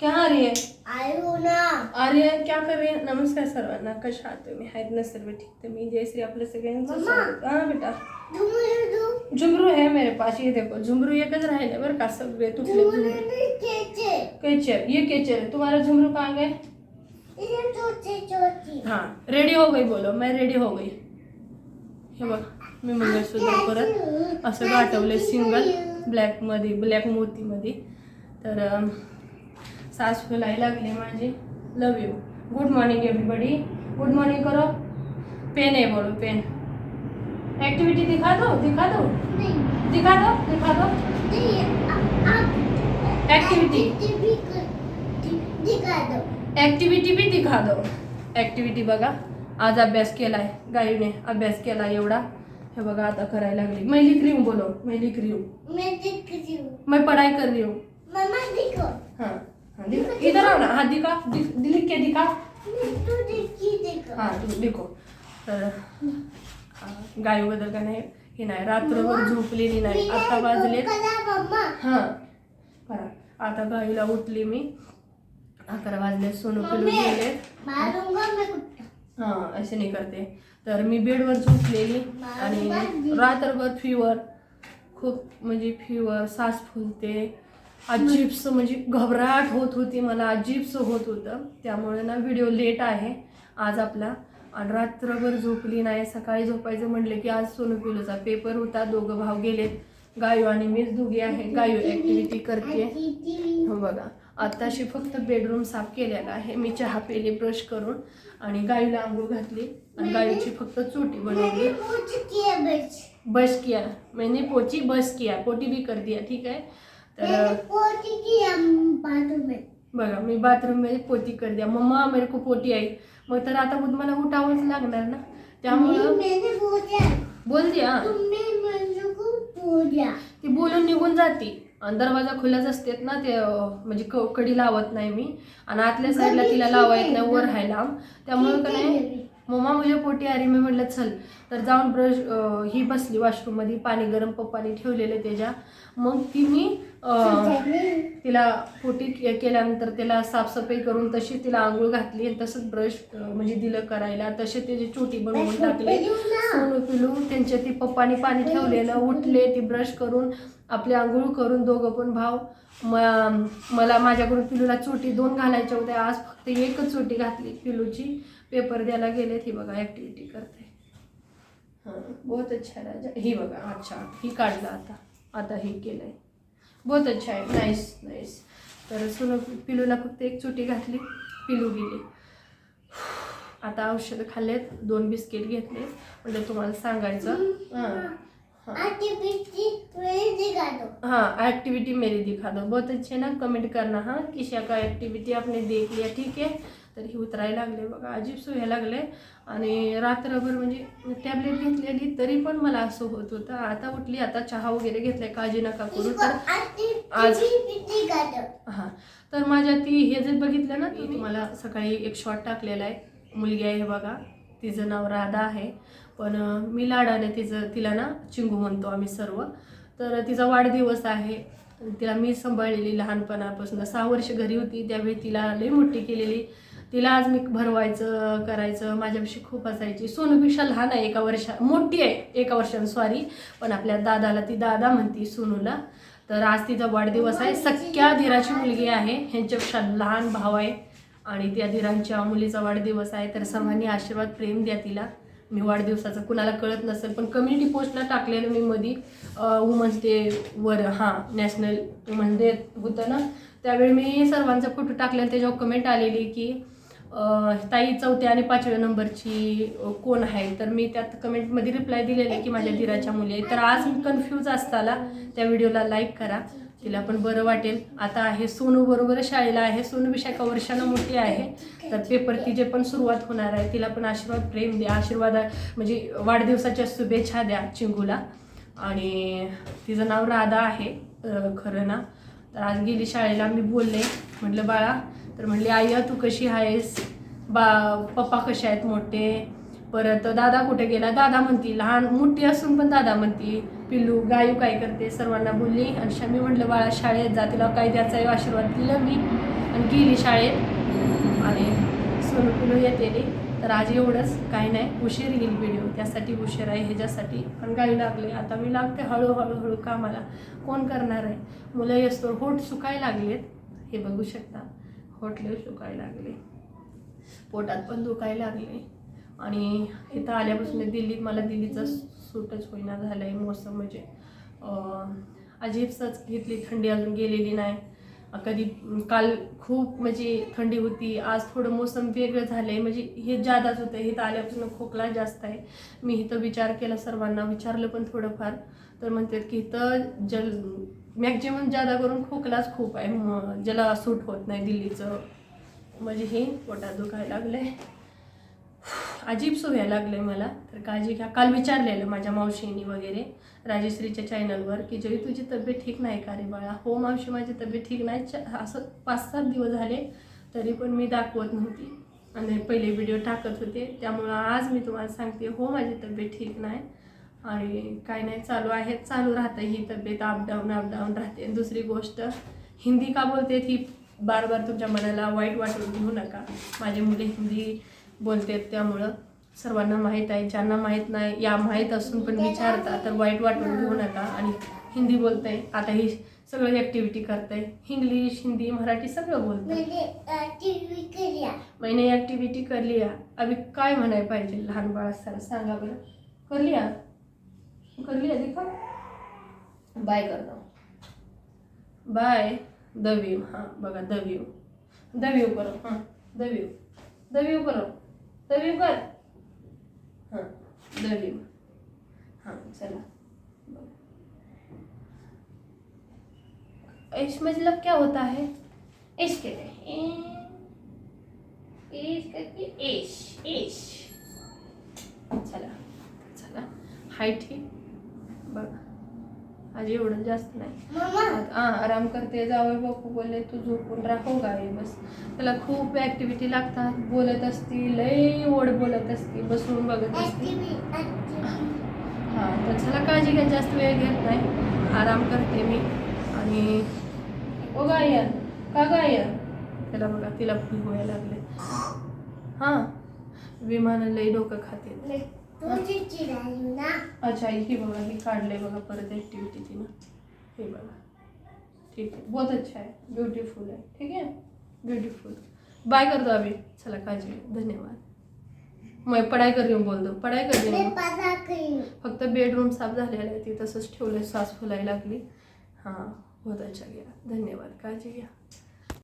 क्या आ रही है? आयो ना। आ रही है? क्या कर रही है? नमस्कार सर्वांना कशा आहात तुम्ही आहेत ना सर्व ठीक तर मी जयश्री आपलं सगळ्यांचं. स्वागत। हाँ बेटा। झुमरू है मेरे पास। ये देखो झुमरू एकच राहिले बरं का सगळे तुटले झुमरू केचे केचर। ये केचर तुम्हारा झुमरू कहाँ गए हाँ रेडी हो गई बोलो। मैं रेडी हो गई। हे बघ मी मंगळसूत्र परत असं गाठवले सिंगल ब्लॅकमध्ये ब्लॅक मोतीमध्ये तर सास फुलायला लागले माझे. Love you good morning everybody good morning करो. पेन है बोलो पेन एक्टिविटी दिखा दो दिखा दो नहीं दिखा दो दिखा दो एक्टिविटी ऍक्टिव्हिटी बी दिखा दो ऍक्टिव्हिटी बघा. आज अभ्यास केलाय. गाईने अभ्यास केला एवढा. हे बघा आता करायला लागली. मैं लिख रही हूँ बोलो. मैं लिख रही हूँ. मैं दिख रही हूँ. मैं पढ़ाई कर रही हूँ. मम्मा देखो. हाँ. हाँ आओ ना. हाँ दिखा. दिख- लिख के देखो. हाँ तू लिखो तर गायीबद्दल का नाही हे नाही. रात्रभर झोपलेली नाही. आता वाजले. हां. करा आता गाईला उठली मी. अकरा वाजले सोनू पिलू गेले. हां असे नाही करते. तर मी बेडवर झोपलेली आणि रात्रभर फिवर खूप म्हणजे फिवर सास फुलते. अजीबस म्हणजे घबराट होत होती मला अजीबस होत होतं. त्यामुळे ना व्हिडिओ लेट आहे. आज आपला आणि रात्रभर झोपली नाही. सकाळी झोपायचं म्हटलं की आज सोनू पिलूचा पेपर होता. दोघं भाव गेलेत. गायू आणि मीच दोघी आहे. गायू ॲक्टिव्हिटी करते हो बघा. आताशी फक्त बेडरूम साफ केलेला आहे. मी चहा पेली ब्रश करून आणि गाईला आंघोळ घातली आणि गाईची फक्त चोटी बनवली. बस किया. मैंने पोची बस किया. पोटी भी कर दिया. ठीक आहे? तर बघा मी। बाथरूममध्ये पोती कर दिया. मम्मा मेरे को पोटी आई. मग तर आता मला उठावंच लागणार ना? त्यामुळं बोल दिया ती बोलून निघून जाती. आणि दरवाजा खुलाच असतेत ना ते म्हणजे क कडी लावत नाही मी. आणि आतल्या साईडला तिला लावायत नाही वर लांब. त्यामुळे का नाही मम्मा मुझे पोटी आरी मी म्हटलं चल. तर जाऊन ब्रश ही बसली वॉशरूममध्ये पाणी गरम पप्पाने ठेवलेलं त्याच्या. मग ती मी तिला पोटी केल्यानंतर त्याला साफसफाई करून तशी तिला आंघोळ घातली आणि तसंच ब्रश म्हणजे दिलं करायला. तसे त्याची चोटी बनवून टाकले सोनू पिलू त्यांच्या ती पप्पानी पाणी ठेवलेलं उठले ती ब्रश करून आपले आंघोळ करून दोघं पण भाव म मला माझ्याकडून पिलूला चोटी दोन घालायच्या होत्या. आज फक्त एकच चोटी घातली पिलूची. पेपर द्यायला गेले ही बघा ॲक्टिव्हिटी करते. हां बहुत अच्छा राजा. ही बघा अच्छा. ही काढलं आता. आता हे केलंय. बहुत अच्छा आहे. नाईस नाईस तर सोनं पिलूला फक्त एक चोटी घातली. पिलू गेली. आता औषधं खाल्लेत. दोन बिस्किट घेतले म्हणजे तुम्हाला सांगायचं. हां. हां। एक्टिविटी हाँ मेरी दिखा दो। बहुत अच्छे ना कमेंट करना हाँ। किशा का ॲक्टिव्हिटी आपने देख लिया ठीक आहे तर ही उतरायला लागले बघा अजीब सोया लागले. आणि रात्रभर म्हणजे टॅबलेट घेतलेली तरी पण मला असं होत होतं. आता उठली आता चहा वगैरे घेतलाय काळजी नका करू. तर आज- हां तर माझ्या ती हे जे बघितलं ना ती तुम्हाला सकाळी एक शॉट टाकलेला आहे. मुलगी आहे बघा. तिचं नाव राधा आहे. पण मी लाडाने तिचं तिला ना चिंगू म्हणतो आम्ही सर्व. तर तिचा वाढदिवस आहे. तिला मी सांभाळलेली लहानपणापासून. सहा वर्ष घरी होती त्यावेळी तिला लई मोठी केलेली. तिला आज मी भरवायचं करायचं माझ्यापेक्षा खूप असायची सोनूपेक्षा लहान आहे एका वर्षा मोठी आहे एका वर्षानं सॉरी पण आपल्या दादाला ती दादा म्हणती सोनूला. तर आज तिचा वाढदिवस आहे. सख्या धीराची मुलगी आहे. ह्यांच्यापेक्षा लहान भाव आहे. आणि त्या धीरांच्या मुलीचा वाढदिवस आहे. तर सर्वांनी आशीर्वाद प्रेम द्या तिला. मी वाढदिवसाचं कुणाला कळत नसेल पण कम्युनिटी पोस्टला टाकलेलं मी मधी वुमन्स डे वर हां नॅशनल वुमन्स डे होतं ना त्यावेळी मी सर्वांचा फोटो टाकले आणि त्याच्यावर कमेंट आलेली की ताई चौथ्या आणि पाचव्या नंबरची कोण आहे? तर मी त्यात कमेंटमध्ये रिप्लाय दिलेले की माझ्या धीराच्या मुली आहे तर आज मी कन्फ्यूज असताना त्या व्हिडिओला लाईक करा. तिला पण बरं वाटेल. आता आहे सोनू बरोबर शाळेला आहे. सोनू विषय एका वर्षानं मोठी आहे. तर पेपर तिचे पण सुरुवात होणार आहे. तिला पण आशीर्वाद प्रेम द्या. आशीर्वाद म्हणजे वाढदिवसाच्या शुभेच्छा द्या चिंगूला. आणि तिचं नाव राधा आहे. खरं ना. तर आज गेली शाळेला. मी बोलले. म्हटलं बाळा तर म्हणली आई तू कशी आहेस? बा पप्पा कसे आहेत? मोठे? परत दादा कुठे गेला? दादा म्हणती लहान मोठी असून पण दादा म्हणती पिल्लू गायू काय करते? सर्वांना बोलली आणि शमी म्हटलं बाळा शाळेत जा तिला काय द्यायचा आशीर्वाद दिला मी. आणि गेली शाळेत. आणि सोनू पिलू येते तर आज एवढंच. काही नाही. उशीर येईल व्हिडिओ त्यासाठी उशीर आहे ह्याच्यासाठी पण गाई लागले. आता मी लागते हळूहळू हळू कामाला. कोण करणार आहे? मुलं येस्तोर होठ सुकायला लागलेत. हे बघू शकता. होठले सुकायला लागले. पोटात पण दुखायला लागले. आणि इथं आल्यापासून दिल्लीत मला दिल्लीचा सूटच होईना झालं आहे मोसम म्हणजे. अजिबसच घेतली थंडी अजून गेलेली नाही. कधी काल खूप म्हणजे थंडी होती आज थोडं मोसम वेगळं झालं आहे म्हणजे हे जादाच होतं इथं आल्यापासून खोकला जास्त आहे. मी इथं विचार केला सर्वांना विचारलं पण थोडंफार. तर म्हणतात की इथं जल मॅक्झिमम जादा करून खोकलाच खूप आहे. ज्याला सूट होत नाही दिल्लीचं. म्हणजे हे पोटात दुखायला लागलं आहे सो व्हायला आहे मला. तर काळजी घ्या. काल विचारलेलं माझ्या मावशींनी वगैरे राजेश्रीच्या चॅनलवर की जरी तुझी तब्येत ठीक नाही का रे बाळा? हो मावशी माझी तब्येत ठीक नाही. असं पाच सात दिवस झाले तरी पण मी दाखवत नव्हती. आणि पहिले व्हिडिओ टाकत होते. त्यामुळं आज मी तुम्हाला सांगते हो माझी तब्येत ठीक नाही. आणि काय नाही चालू आहे चालू राहतं ही तब्येत. अपडाऊन अपडाऊन राहते. दुसरी गोष्ट हिंदी का बोलते ही बार बार तुमच्या मनाला वाईट वाटून घेऊ नका. माझे मुले हिंदी बोलतात त्यामुळं. सर्वांना माहीत आहे ज्यांना माहीत नाही या माहीत असून पण विचारता तर वाईट वाटून घेऊ नका. आणि हिंदी बोलतंय आता ही सगळं ॲक्टिव्हिटी करतंय. इंग्लिश हिंदी मराठी सगळं बोलतंय. मैंने टीवी किया मैंने ॲक्टिव्हिटी कर लिया अभि काय म्हणाय पाहिजे लहान बाळासाला सांगा बरं. कर लिया कर लिया देखा बाय कर दो बाय दवीव. हां बघा दवीव. दवीव करो. हां दवीव. दवीव करो. दवीव कर हां दवीव हां चला। इश मतलब क्या होता है? इश्क कहते हैं इश करके इश इश चला चला। हाय ठीक बघा आज एवढं जास्त नाही. हा आराम करते जावे बापू बोलले तू झोपून राहो गावी बस. त्याला खूप ऍक्टिव्हिटी लागतात बोलत असती लय ओढ बोलत असती बसून बघत असती. हा तर चला काळजी घ्या जास्त वेळ घेत नाही. आराम करते मी. आणि ओ गाय का गाय त्याला बघा तिला फुल व्हायला लागले. हां विमानं लई डोकं खाते. अच्छा ही बघा ही काढले बघा परत ॲक्टिव्हिटी तिनं. हे बघा. ठीक है बहुत अच्छा है ब्यूटीफुल है ठीक है ब्यूटीफुल बाय कर दो अभी चला काळजी घ्या. धन्यवाद. मैं पढ़ाई कर रही हूँ बोल दो पढ़ाई कर रही हूँ पता फक्त बेडरूम साफ़ झालेलं आहे. ती तसंच ठेवलं श्वास फुलायला लागली. हाँ बहुत अच्छा गया धन्यवाद. काळजी घ्या.